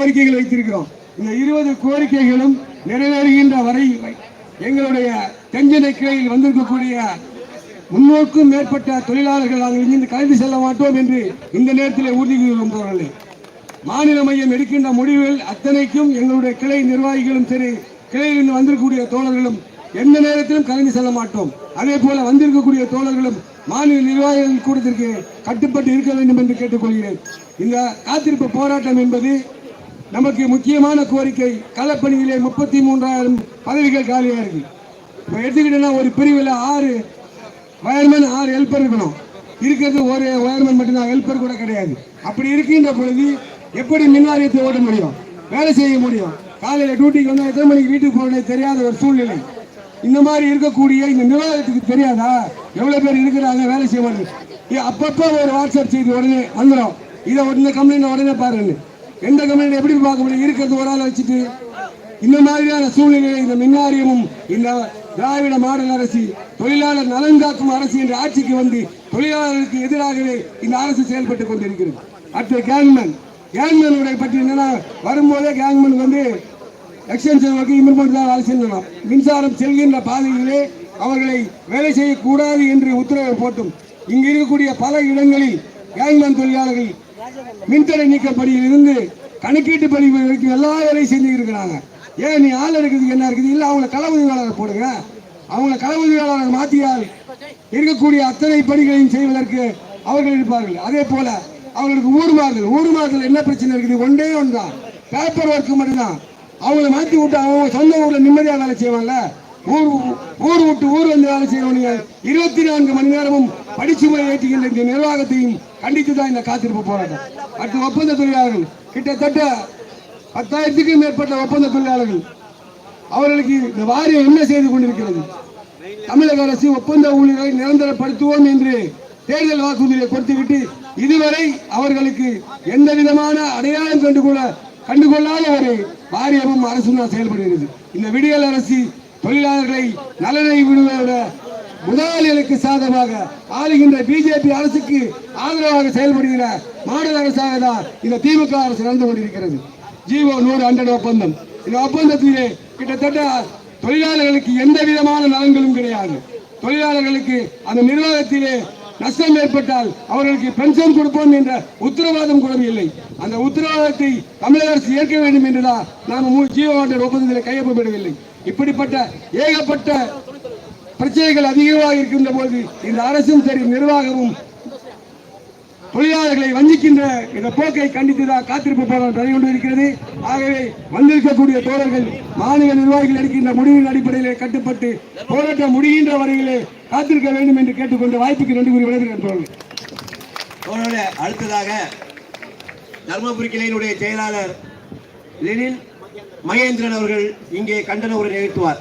கோரிக்கைகள் வைத்திருக்கிறோம். இந்த இருபது கோரிக்கைகளும் நிறைவேறுகின்ற வரை எங்களுடைய தென்சென்னை கிளையில் வந்திருக்கக்கூடிய முன்னோக்கும் மேற்பட்ட தொழிலாளர்கள் நாங்கள் இங்கிருந்து கலந்து செல்ல மாட்டோம் என்று இந்த நேரத்தில் உறுதி கூறும் தோழர்களே. மாநில மையம் எடுக்கின்ற முடிவுகள் அத்தனைக்கும் எங்களுடைய கிளை நிர்வாகிகளும் சரி கிளையில் வந்திருக்கக்கூடிய தோழர்களும் எந்த நேரத்திலும் கலந்து செல்ல மாட்டோம். அதே போல வந்திருக்கக்கூடிய தோழர்களும் மாநில நிர்வாகிகள் கூட்டத்திற்கு கட்டுப்பட்டு இருக்க வேண்டும் என்று கேட்டுக்கொள்கிறேன். இந்த காத்திருப்பு போராட்டம் என்பது நமக்கு முக்கியமான கோரிக்கை களப்பணியிலே முப்பத்தி மூன்றாயிரம் பதவிகள் காலியாக இருக்கு. இப்போ எடுத்துக்கிட்டோன்னா ஒரு பிரிவில் ஆறு வயர்மேன் ஆறு ஹெல்ப்பர் இருக்கணும். இருக்கிறது ஒரு வயர்மேன் மட்டும்தான் ஹெல்ப்பர் கூட கிடையாது. அப்படி இருக்கின்ற பொழுது எப்படி மின்வாரியத்தை ஓட முடியும்? வேலை செய்ய முடியும். காலையில் டியூட்டிக்கு வந்தால் எத்தனை மணிக்கு வீட்டுக்கு போகணும் தெரியாத ஒரு சூழ்நிலை. இந்த மாதிரி இருக்கக்கூடிய இந்த நிர்வாகத்துக்கு தெரியாதா? எவ்வளோ பேர் இருக்கிறாங்க வேலை செய்ய மாட்டேங்குது அப்பப்போ ஒரு வாட்ஸ்அப் செய்தி உடனே வந்துடும் இதை உடனே கம்ப்ளைண்ட் உடனே பாருன்னு. எந்த கம்பெனி எப்படி பார்க்க முடியும்? இருக்கிறது ஒரு ஆள் வச்சுட்டு இந்த மாதிரியான சூழ்நிலையை இந்த மின்னாரியமும் இந்த திராவிட மாடல் அரசு தொழிலாளர் நலன் காக்கும் அரசு என்ற ஆட்சிக்கு வந்து தொழிலாளர்களுக்கு எதிராகவே இந்த அரசு செயல்பட்டு கொண்டிருக்கிறது. அடுத்து கேங்மேன். கேங்மேனுடைய பற்றி என்னன்னா வரும்போதே கேங்மேன் வந்து எக்ஸ்டென்ஷன் ஒர்க்கு இம்ப்ரூவ்மெண்ட் தான் வேலை செஞ்சலாம் மின்சாரம் செல்கின்ற பாதையிலே அவர்களை வேலை செய்யக்கூடாது என்று உத்தரவு போட்டும். இங்கு இருக்கக்கூடிய பல இடங்களில் கேங்மேன் தொழிலாளர்கள் மின்தடை நீக்கப்படியில் இருந்து கணக்கீட்டு பதிவு வரைக்கும் எல்லா வேலையும் செஞ்சு இருக்கிறாங்க. ஏன் நீ ஆள் இருக்கிறதுக்கு என்ன இருக்குது? இல்லை அவங்கள கள போடுங்க. அவங்கள கள உதவியாளர் மாற்றியால் இருக்கக்கூடிய அத்தனை பணிகளையும் செய்வதற்கு அவர்கள் இருப்பார்கள். அதே போல அவங்களுக்கு ஊர்மாறுதல் ஊர்மாறுதல் என்ன பிரச்சனை இருக்குது? ஒன்றே ஒன்றுதான். பேப்பர் ஒர்க்கு மட்டும்தான். அவங்கள மாற்றி விட்டு அவங்க சொந்த ஊரில் நிம்மதியாக வேலை செய்வாங்கல்ல? ஊர் ஊர் விட்டு ஊர் வந்து வேலை செய்யறவங்க இருபத்தி நான்கு மணி நேரமும் படிச்சுமை ஏற்றுகின்ற இந்த நிர்வாகத்தையும் கண்டித்து தான் இந்த காத்திருப்பு போராட்டம். அடுத்து ஒப்பந்த தொழிலாளர்கள் கிட்டத்தட்ட பத்தாயிரத்துக்கும் மேற்பட்ட ஒப்பந்த தொழிலாளர்கள் அவர்களுக்கு இந்த வாரியம் என்ன செய்து கொண்டிருக்கிறது. தமிழக அரசு ஒப்பந்த ஊழியர்களை நிரந்தரப்படுத்துவோம் என்று தேர்தல் வாக்குறுதியை கொடுத்துவிட்டு இதுவரை அவர்களுக்கு எந்த விதமான அடையாளம் கண்டுகொள்ள கண்டுகொள்ளாத ஒரு வாரியமும் அரசும் தான் செயல்படுகிறது. இந்த விடியல் அரசு தொழிலாளர்களை நலனை விடுவதோட முதலாளிகளுக்கு சாதகமாக ஆளுகின்ற பிஜேபி அரசுக்கு ஆதரவாக செயல்படுகிற மாநில அரசாக தான் இந்த திமுக அரசு நடந்து கொண்டிருக்கிறது. ஜீவோ நூறு ஹண்ட்ரட் ஒப்பந்தம். இந்த ஒப்பந்தத்திலே கிட்டத்தட்ட தொழிலாளர்களுக்கு எந்த விதமான நலன்களும் கிடையாது. தொழிலாளர்களுக்கு அந்த நிர்வாகத்திலே நஷ்டம் ஏற்பட்டால் அவர்களுக்கு பென்ஷன் கொடுப்போம் என்ற உத்தரவாதம் கூட இல்லை. அந்த உத்தரவாதத்தை தமிழக அரசு ஏற்க வேண்டும் என்றுதான் நாம் ஜீவோ ஒப்பந்தத்தில் கையொப்பமிடவில்லை. இப்படிப்பட்ட ஏகப்பட்ட பிரச்சனைகள் அதிகமாக இருக்கின்ற போது இந்த அரசும் சரி நிர்வாகமும் தொழிலாளர்களை வஞ்சிக்கின்ற இந்த போக்கை கண்டித்துதான் காத்திருப்பு போராட்டம் கொண்டு இருக்கிறது ஆகவே வந்திருக்கக்கூடிய தோழர்கள் மாநில நிர்வாகிகள் எடுக்கின்ற முடிவின் அடிப்படையிலே கட்டுப்பட்டு போராட்டம் முடிகின்ற வரையிலே காத்திருக்க வேண்டும் என்று கேட்டுக்கொண்டு வாய்ப்புக்கு நன்றி கூறி விடைபெறுகிறேன் தோழர்கள். அவரோட அடுத்ததாக தர்மபுரி கிளையினுடைய செயலாளர் லெனின் மகேந்திரன் அவர்கள் இங்கே கண்டன உரை நிகழ்த்துவார்.